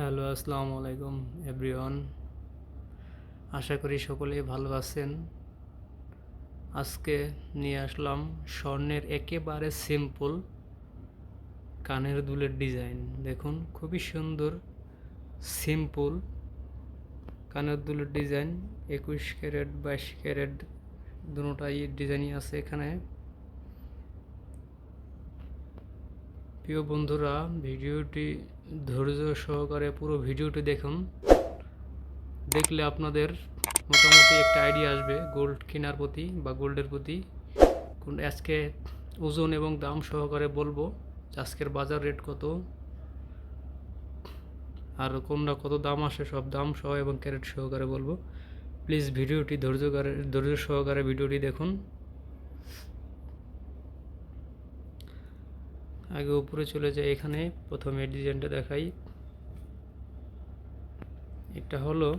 Hello, আসসালামু আলাইকুম, everyone. আশা করি সকলেই ভালো আছেন। আজকে নিয়ে আসলাম স্বর্ণের একেবারে সিম্পল কানের দুলের ডিজাইন দেখুন, খুবই সুন্দর সিম্পল কানের দুলের ডিজাইন একুশ ক্যারেট, বাইশ ক্যারেট দুটাই ডিজাইনই আছে এখানে। প্রিয় বন্ধুরা, ভিডিওটি ধৈর্য সহকারে পুরো ভিডিওটি দেখুন। দেখলে আপনাদের মোটামুটি একটা আইডিয়া আসবে গোল্ড কেনার প্রতি বা গোল্ডের প্রতি। কোন আজকে ওজন এবং দাম সহকারে বলব আজকের বাজার রেট কত, আর কোনটা কত দাম আসে, সব দাম সহ এবং ক্যারেট সহকারে বলব। প্লিজ ভিডিওটি ধৈর্য ধৈর্য সহকারে ভিডিওটি দেখুন। আগে উপরে চলে যাই এখানে, প্রথমে ডিজাইনটা দেখাই। এটা হলো,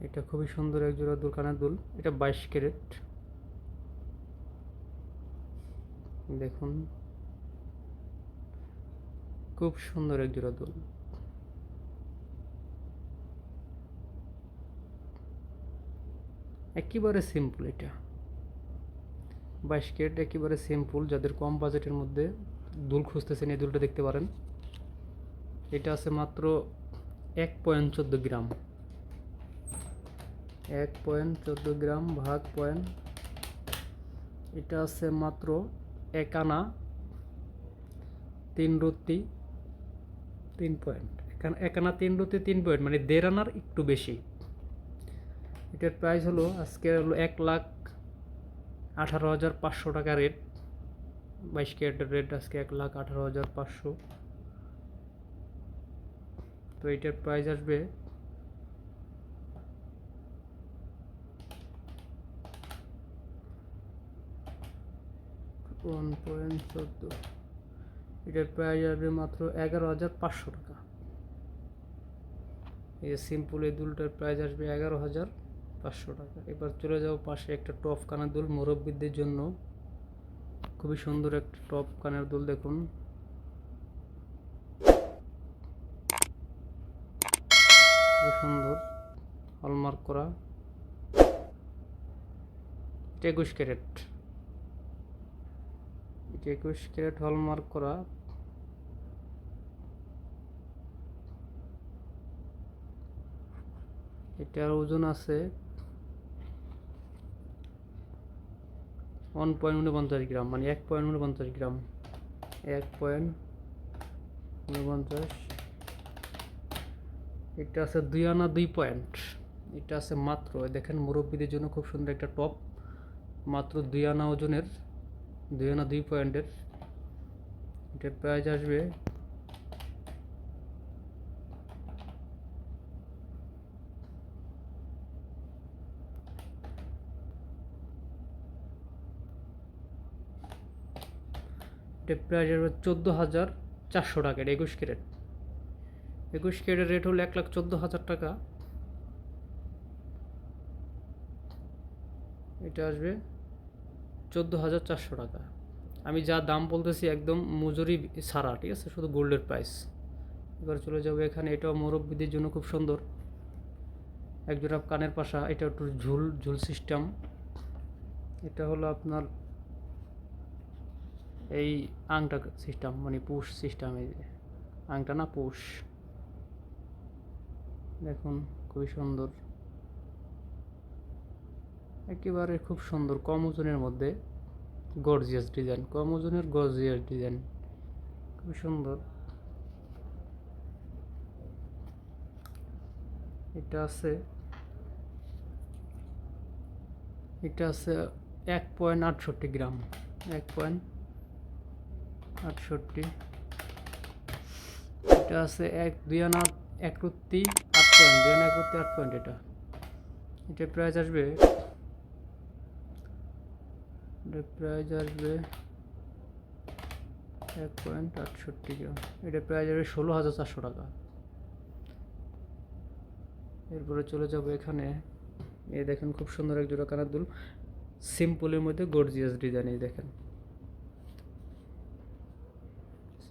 এটা খুবই সুন্দর এক জোড়া দুল, কানের দুল। এটা বাইশ ক্যারেট। দেখুন। খুব সুন্দর এক জোড়া দুল। একেবারে সিম্পল এটা। বাইশ ক্যারেট একেবারে সিম্পল যাদের কম বাজেটের মধ্যে দুল খুঁজতেছেন এই দুলটা দেখতে পারেন। এটা আছে মাত্র এক পয়েন্ট চোদ্দ গ্রাম। এক পয়েন্ট চোদ্দ গ্রাম ভাগ পয়েন্ট, এটা আছে মাত্র এক আনা তিন রুতি তিন পয়েন্ট। এক আনা তিন রুতি তিন পয়েন্ট মানে দেড় আনার একটু বেশি। এটার প্রাইস হলো, আজকে হলো এক লাখ আঠারো হাজার পাঁচশো টাকা রেট বাইশ ক্যারেটের রেট আজকে এক লাখ আঠারো হাজার পাঁচশো। তো এটার প্রাইস আসবে ওয়ান পয়েন্ট চোদ্দ এটার প্রাইস আসবে মাত্র এগারো হাজার পাঁচশো টাকা। এই সিম্পল এই দুলটার প্রাইস আসবে এগারো হাজার। পাঁচশো টাকা। এবার চলে যাও পাশে একটা টপ কানের দুল। মুরব্বীদের জন্য খুবই সুন্দর একটা টপ কানের দুল, দেখুন। খুবই সুন্দর। হলমার্ক করা। একুশ ক্যারেট। একুশ ক্যারেট হলমার্ক করা। এটার ওজন আছে ওয়ান পয়েন্ট উনপঞ্চাশ গ্রাম মানে এক পয়েন্ট উনপঞ্চাশ গ্রাম। এক পয়েন্ট উনপঞ্চাশ, এটা আছে দুই আনা দুই পয়েন্ট। এটা আছে মাত্র দেখেন মুরব্বীদের জন্য খুব সুন্দর একটা টপ। মাত্র দুই আনা ওজনের, দুই আনা দুই পয়েন্টের। এটার প্রাইস আসবে এটা প্রাইস চোদ্দ হাজার চারশো টাকা এটা একুশ ক্যারেট। একুশ ক্যারেটের রেট হলো এক লাখ চোদ্দ হাজার টাকা। এটা আসবে চোদ্দ হাজার চারশো টাকা। আমি যা দাম বলতেছি একদম মজুরি ছাড়া, ঠিক আছে? শুধু গোল্ডের প্রাইস এবার চলে যাব এখানে। এটাও মুরব্বীদের জন্য খুব সুন্দর। একজোড়া কানের পাশা, এটা একটু ঝুল ঝুল সিস্টেম এটা হলো আপনার এই আংটা সিস্টেম মানে পুশ সিস্টেম এই আংটা না পুশ দেখুন, খুবই সুন্দর। একেবারে খুব সুন্দর, কম ওজনের মধ্যে গর্জিয়াস ডিজাইন কম ওজনের গর্জিয়াস ডিজাইন খুব সুন্দর। এটা আছে এটা আছে এক পয়েন্ট আটষট্টি গ্রাম, এক পয়েন্ট আটষট্টি। এটা আছে এক, দুই আনা এক রুত্তি আট পয়েন্ট দুই আনা এক রুত্তি আট পয়েন্ট এটা। এটা প্রাইস আসবে? এটা প্রাইস আসবে এক পয়েন্ট আটষট্টি গ্রাম এটা প্রাইস আসবে ষোলো হাজার চারশো টাকা। এরপরে চলে যাব এখানে। এই দেখেন খুব সুন্দর এক জোড়া কানের দুল। সিম্পলের মধ্যে গর্জিয়াস ডিজাইন এই দেখেন।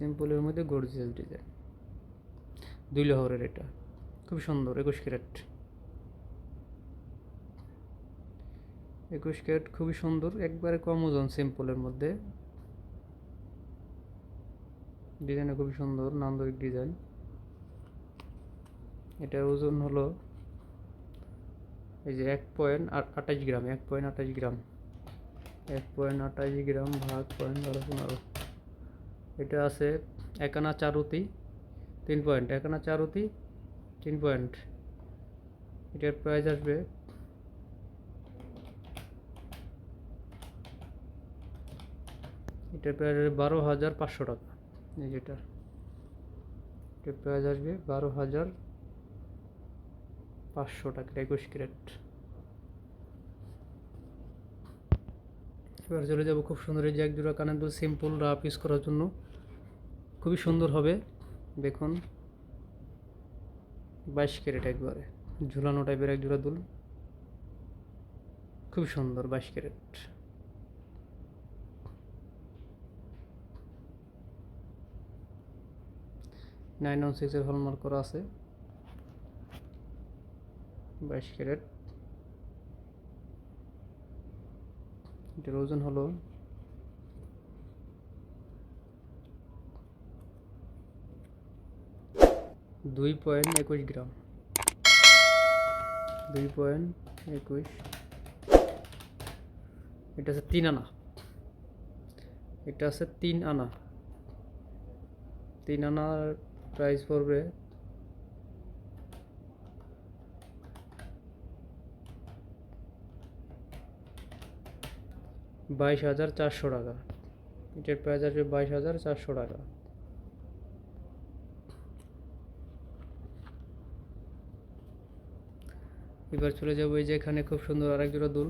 সিম্পলের মধ্যে গর্জিয়াস ডিজাইন দুই লহরের এটা। খুব সুন্দর, একুশ ক্যারেট। একুশ ক্যারেট খুবই সুন্দর, একবারে কম ওজন সিম্পলের মধ্যে। ডিজাইনটা খুবই সুন্দর নান্দরিক ডিজাইন। এটার ওজন হলো এই যে এক পয়েন্ট আঠাশ গ্রাম, এক পয়েন্ট আঠাশ গ্রাম। এক পয়েন্ট আঠাশ গ্রাম ভাগ পয়েন্ট বারো পনেরো। এটা আছে একানা চারুতি, তিন পয়েন্ট। একানা চারুতি, তিন পয়েন্ট। এটার প্রাইস আসবে এটার প্রাইস আসবে বারো হাজার পাঁচশো টাকা। এই যেটা এটার প্রাইস আসবে বারো হাজার পাঁচশো টাকা, একুশ ক্যারেট। এবার চলে যাব খুব সুন্দর এই যে এক জোড়া কানের দুল সিম্পল রাফ ইউজ করার জন্য। খুবই সুন্দর হবে। দেখুন। বাইশ ক্যারেট একবারে। ঝুলানো টাইপের এক জোড়া দুল। খুব সুন্দর বাইশ ক্যারেট। নাইন ওয়ান সিক্সের হলমার্ক করা আছে। বাইশ ক্যারেট। এটার ওজন হলো দুই পয়েন্ট একুশ গ্রাম। দুই পয়েন্ট একুশ। এটা আছে তিন আনা। এটা আছে তিন আনা। তিন আনার প্রাইস পড়বে বাইশ হাজার চারশো টাকা। এটার প্রাইস আসবে বাইশ হাজার চারশো টাকা। এবার চলে যাব এই যে এখানে খুব সুন্দর আরেক জোড়া দুল,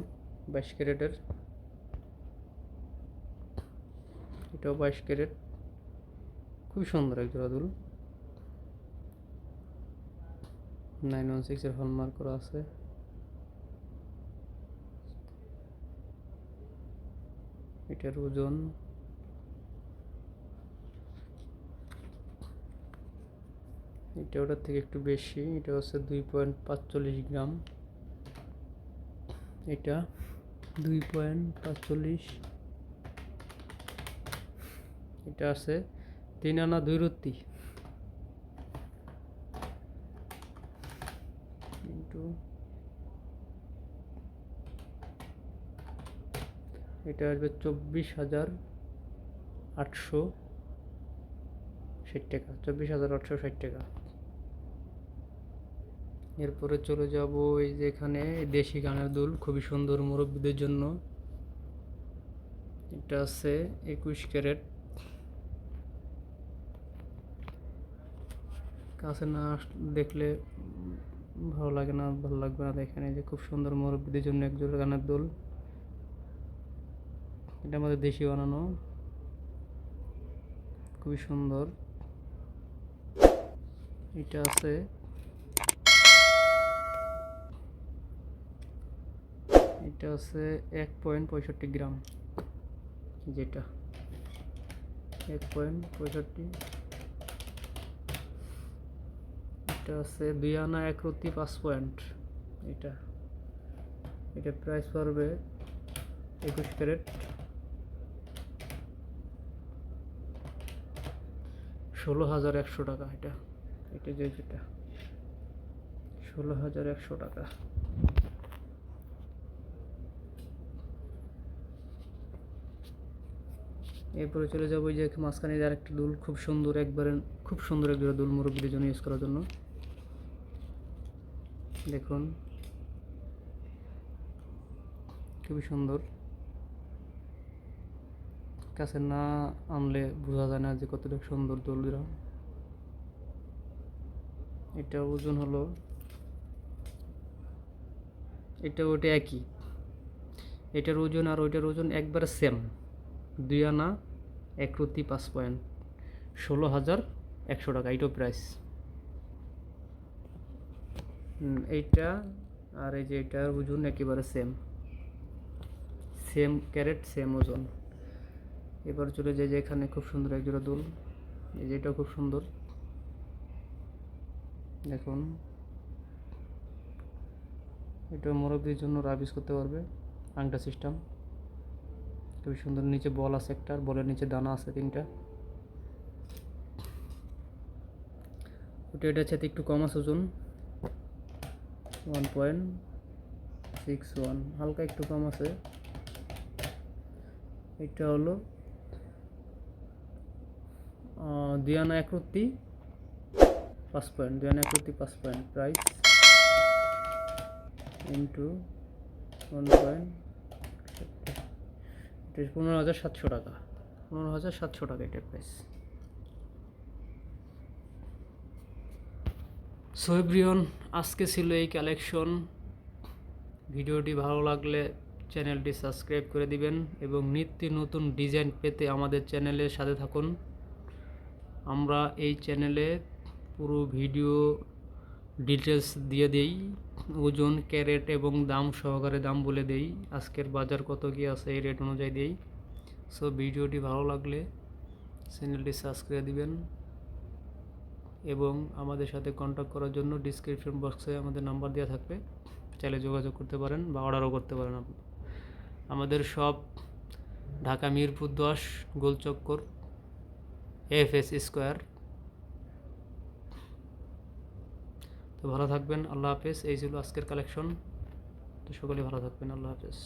বাইশ ক্যারেটের। এটাও বাইশ ক্যারেট। খুব সুন্দর এক জোড়া দুল। নাইন ওয়ান সিক্সের হলমার্ক করা আছে। এটার ওজন এটা ওটার থেকে একটু বেশি, এটা হচ্ছে দুই পয়েন্ট পাঁচচল্লিশ গ্রাম। এটা দুই পয়েন্ট পাঁচচল্লিশ। এটা আছে তিন আনা দুই রত্তি এটা আসবে চব্বিশ হাজার আটশো ষাট টাকা, চব্বিশ হাজার আটশো ষাট টাকা। এরপরে চলে যাব এই যে এখানে দেশি গানের দুল, খুবই সুন্দর মুরব্বীদের জন্য। এটা আছে একুশ ক্যারেট। কাছে না দেখলে ভালো লাগে না, ভালো লাগবে না দেখেন এই যে খুব সুন্দর মুরব্বীদের জন্য এক জোড়া গানের দুল। এটা আমাদের দেশি বানানো। খুবই সুন্দর। এটা আছে এটা হচ্ছে এক পয়েন্ট পঁয়ষট্টি গ্রাম, যেটা এক পয়েন্ট পঁয়ষট্টি, এটা হচ্ছে দুই আনা এক রত্তি পাঁচ পয়েন্ট, এটা এটা প্রাইস পড়বে একুশ ক্যারেট। ষোলো হাজার একশো টাকা এটা এটা যে যেটা, ষোলো হাজার একশো টাকা। এরপরে চলে যাব যে মাঝখানে যে আরেকটা দুল, খুব সুন্দর একবারে, খুব সুন্দর এক জোড়া দুল মুরব্বীদের জন্য ইউজ করার জন্য। দেখুন। খুবই সুন্দর। কাছে না আনলে বোঝা যায় না যে কতটা সুন্দর দোলরা এটা ওজন হলো, এটা ওটা একই। এটার ওজন আর ওইটার ওজন একবারে সেম দুই আনা এক রত্তি পাঁচ পয়েন্ট ষোলো হাজার একশো টাকা এইটাও প্রাইস এইটা আর এই যে এটার ওজন একেবারে সেম সেম ক্যারেট সেম ওজন। এবার চলে যাই যে এখানে খুব সুন্দর এক জোড়া দুল। এই যে এটা খুব সুন্দর। দেখুন। এটা মুরব্বীর জন্য রাবিস করতে পারবে আংটা সিস্টেম খুবই সুন্দর নিচে বল আছে একটা, আর বলের নিচে দানা আছে তিনটা। ওটা এটা চাইতে একটু কম আছে ওজন। ওয়ান পয়েন্ট সিক্স ওয়ান হালকা একটু কম আছে। এটা হলো দুই আনা একরত্তি পাঁচ পয়েন্ট দুই আনা একরত্তি পাঁচ point price into one point পনেরো হাজার সাতশো টাকা। পনেরো হাজার সাতশো টাকা এটার প্রাইস সোহেব্রিয়ন আজকে ছিল এই কালেকশন ভিডিওটি ভালো লাগলে চ্যানেলটি সাবস্ক্রাইব করে দিবেন এবং নিত্য নতুন ডিজাইন পেতে আমাদের চ্যানেলের সাথে থাকুন। আমরা এই চ্যানেলে পুরো ভিডিও ডিটেলস দিয়ে দেই, ওজন, ক্যারেট এবং দাম সহকারে দাম বলে দেই, আজকের বাজার কত কি আছে এই রেট অনুযায়ী দেই। সো ভিডিওটি ভালো লাগলে চ্যানেলটি সাবস্ক্রাইব দিবেন এবং আমাদের সাথে কন্ট্যাক্ট করার জন্য ডিসক্রিপশন বক্সে আমাদের নাম্বার দেওয়া থাকবে। চাইলে যোগাযোগ করতে পারেন বা অর্ডারও করতে পারেন আপনি। আমাদের সব ঢাকা মিরপুর দশ, গোলচক্কর এফ এস স্কোয়ার তো ভালো থাকবেন, আল্লাহ হাফেজ। এই ছিল আজকের কালেকশন তো সকলে ভালো থাকবেন, আল্লাহ হাফেজ।